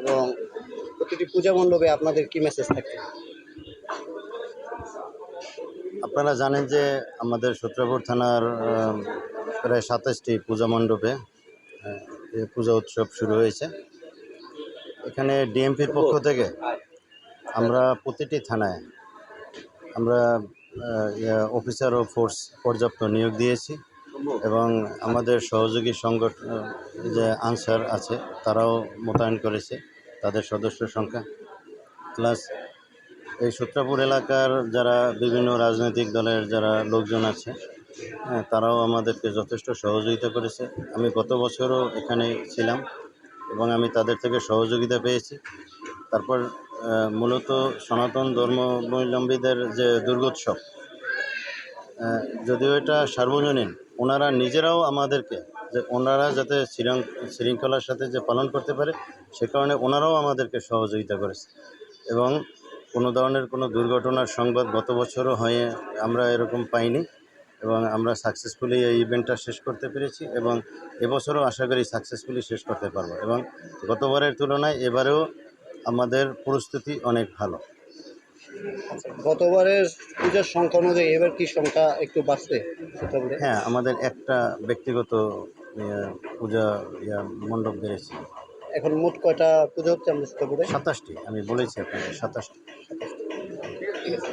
এবং প্রতিটি পূজা মণ্ডপে আপনাদের কি মেসেজ থাকে আপনারা জানেন যে আমাদের সূত্রপুর থানার প্রায় সাতাশটি পূজা মণ্ডপে পূজা উৎসব শুরু হয়েছে। এখানে ডিএমপির পক্ষ থেকে আমরা প্রতিটি থানায় আমরা অফিসার ও ফোর্স পর্যাপ্ত নিয়োগ দিয়েছি এবং আমাদের সহযোগী সংগঠন যে আনসার আছে, তারাও মোতায়েন করেছে। তাদের সদস্য সংখ্যা। প্লাস এই সূত্রাপুর এলাকার যারা বিভিন্ন রাজনৈতিক দলের যারা লোকজন আছে হ্যাঁ তারাও আমাদেরকে যথেষ্ট সহযোগিতা করেছে। আমি গত বছরও এখানে ছিলাম এবং আমি তাদের থেকে সহযোগিতা পেয়েছি। তারপর মূলত সনাতন ধর্মাবলম্বীদের যে দুর্গোৎসব যদিও এটা সার্বজনীন, ওনারা নিজেরাও আমাদেরকে যে ওনারা যাতে শৃঙ্খ- শৃঙ্খলার সাথে যে পালন করতে পারে, সে কারণে ওনারাও আমাদেরকে সহযোগিতা করেছে। এবং কোনো ধরনের কোনো দুর্ঘটনার সংবাদ গত বছরও হয়ে আমরা এরকম পাইনি এবং আমরা সাকসেসফুলি এই ইভেন্টটা শেষ করতে পেরেছি এবং এবছরও আশা করি সাকসেসফুলি শেষ করতে পারব। এবং গতবারের তুলনায় এবারেও আমাদের প্রস্তুতি অনেক ভালো। গতবারের পূজার সংখ্যা অনুযায়ী এবার কি সংখ্যা একটু বাড়ছে সূত্রপুরে? হ্যাঁ আমাদের একটা ব্যক্তিগত ইয়ে, পূজা ইয়া মণ্ডপ বেড়েছে। এখন মোট কয়টা পুজো হচ্ছে আমি সেটা করে সাতাশটি আমি বলেছি আপনাকে সাতাশটি। ঠিক আছে।